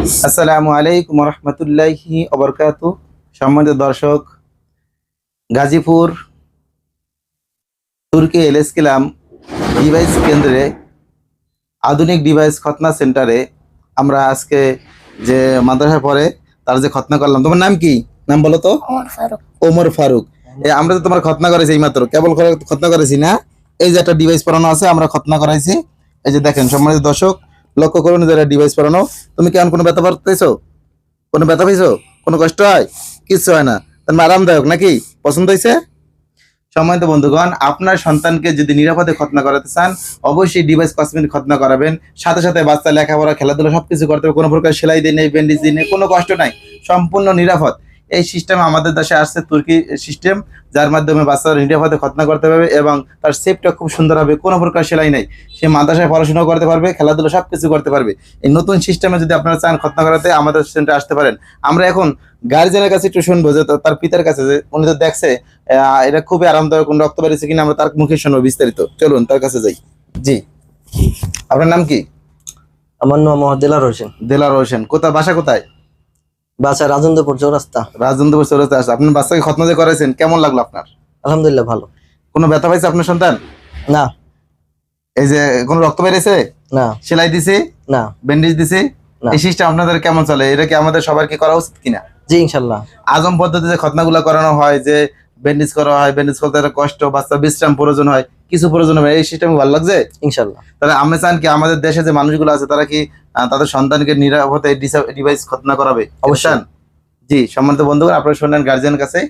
আসসালামু আলাইকুম রহমতুল্লাহি অবরকাতু সম্মানিত দর্শক গাজীপুর তুর্কি এলেসকিলাম ডিভাইস কেন্দ্রে আধুনিক ডিভাইস খতনা সেন্টারে আমরা আজকে যে মাদ্রাসায় পড়ে তার যে খতনা করলাম তোমার নাম কি? নাম বলো তো। ওমর ফারুক। আমরা তো তোমার খতনা করেছি এই মাত্র কেবল খতনা করেছি না? এই যে একটা ডিভাইস পড়ানো আছে আমরা খতনা করাইছি। এই যে দেখেন সম্মানিত দর্শক লক্ষ্য করুন যে ডিভাইস পড়ানো তুমি কেমন কোনো ব্যথা পাইছো কোনো ব্যথা পাইছো? কোনো কষ্ট হয়? কিচ্ছু হয় না। তার মানে আরামদায়ক নাকি? পছন্দ হয়েছে? সম্মানিত বন্ধুগণ, আপনার সন্তানকে যদি নিরাপদে খতনা করাতে চান, অবশ্যই ডিভাইস কসমেটিক খতনা করাবেন। সাথে সাথে বাচ্চা, লেখাপড়া, খেলাধুলা সবকিছু করতে হবে। কোনো প্রকার সেলাই দিয়ে নেই ব্যান্ডেজ দিয়ে নেই, কোনো কষ্ট নাই। সম্পূর্ণ নিরাপদ। এই সিস্টেম আমাদের দেশে আসছে তুর্কি সিস্টেম যার মাধ্যমে বাচ্চারা নিরাপদে খতনা করতে পারবে এবং তার সেফটা খুব সুন্দর হবে কোনো প্রকার সেলাই নেই। সে মাদ্রাসায় পড়াশোনা করতে পারবে খেলাধুলা সব কিছু করতে পারবে। এই নতুন সিস্টেমে যদি আপনারা চান খতনা করাতে আমাদের সেন্টারে আসতে পারেন। আমরা এখন গার্জেনের কাছে একটু শুনব যে তার পিতার কাছে যে উনি তো দেখছে এটা খুবই আরামদায়ক কোন রক্ত বেরিয়েছে কিনা আমরা তার মুখে শুনব বিস্তারিত। চলুন তার কাছে যাই। জি। আপনার নাম কি? আমার নাম মোহাম্মদ দিলার হোসেন। দেলার হোসেন। কোথায়? বাসা কোথায়? বাসা রাজেন্দ্রপুর চৌরাস্তা। রাজেন্দ্রপুর চলে আসছে আপনার বাচ্চাকে খতনা যে করাইছেন কেমন লাগল আপনার? আলহামদুলিল্লাহ ভালো। কোনো ব্যথা পাইছে আপনার সন্তান? না। এই যে কোনো রক্ত বেরিয়েছে না। সেলাই দিছে? না। ব্যান্ডেজ দিছে। এই সিস্টেম আপনাদের কেমন চলে? এটা কি আমাদের সবার কি করা উচিত কিনা? জি ইনশাল্লাহ। আজম পদ্ধতিতে খতনাগুলো করানো হয় যে ব্যান্ডেজ করা হয় ব্যান্ডেজ করতে একটা কষ্ট বাচ্চা বিশ্রাম প্রয়োজন হয়। কিছু প্রয়োজন হবে এই সিস্টেম ভালো লাগছে? ইনশাল্লাহ তাহলে আমি চান কি আমাদের দেশে যে মানুষগুলো আছে তারা কি তাদের সন্তানকে নিরাপদে ডিভাইস খতনা করাবে? অবশ্যই। জি সম্মানিত বন্ধুগণ আপনারা শুনলেন গার্জিয়ান কাছে।